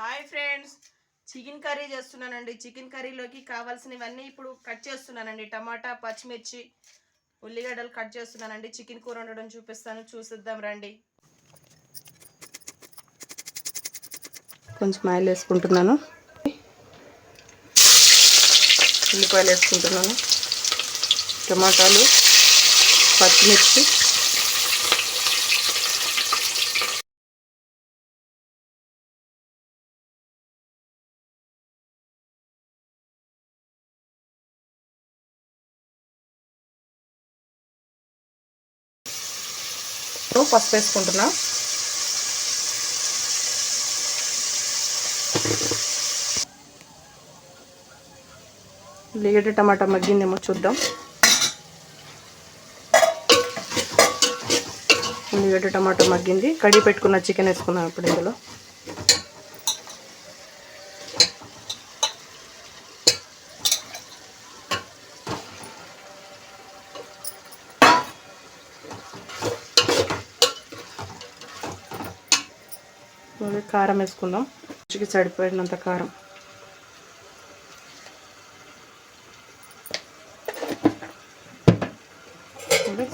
Hi friends. Chicken curry చేస్తున్నానండి. Chicken కర్రీలోకి కావాల్సినవన్నీ ఇప్పుడు కట్ చేస్తున్నానండి. టమాటా పచ్చిమిర్చి ఉల్లిగడ్డలు కట్ చేస్తున్నానండి. చికెన్ కూర వండడం చూపిస్తాను. చూసిద్దాం రండి. కొంచెం ఆయిల్ వేసుకుంటున్నాను. ఉల్లిపాయలు వేసుకుంటున్నాను. టమాటాలు పచ్చిమిర్చి పసుపు వేసుకుంటున్నా. ఉల్లిగడ్డ టమాటా మగ్గిందేమో చూద్దాం. ఉల్లిగడ్డ టమాటా మగ్గింది. కడిగి పెట్టుకున్న చికెన్ వేసుకున్నాం ఇప్పుడు ఇందులో. మళ్ళీ కారం వేసుకుందాం. రుచికి సరిపోయినంత కారం.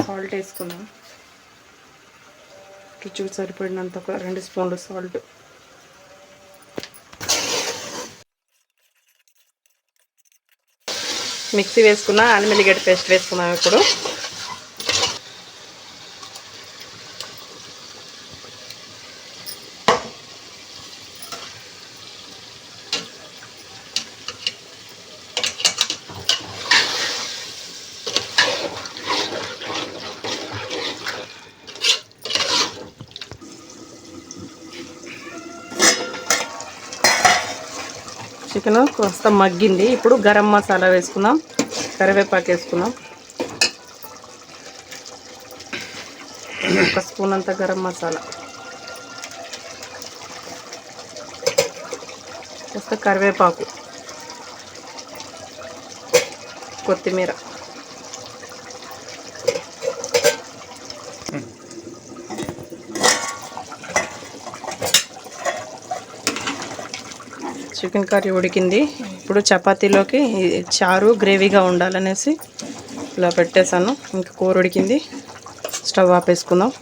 సాల్ట్ వేసుకుందాం. రుచికి సరిపడినంత ఒక రెండు స్పూన్లు సాల్ట్. మిక్సీ వేసుకున్న అల్లం వెల్లిగడ్డ పేస్ట్ వేసుకున్నాం ఇప్పుడు. చికెన్ కొంత మగ్గింది. ఇప్పుడు గరం మసాలా వేసుకుందాం. కరివేపాకు వేసుకుందాం. ఒక స్పూన్ అంత గరం మసాలా. కాస్త కరివేపాకు. కొత్తిమీర. చికెన్ కర్రీ ఉడికింది. ఇప్పుడు చపాతీలోకి చారు గ్రేవీగా ఉండాలనేసి ఇలా పెట్టేశాను. ఇంకా కూర ఉడికింది. స్టవ్ ఆపేసుకుందాం.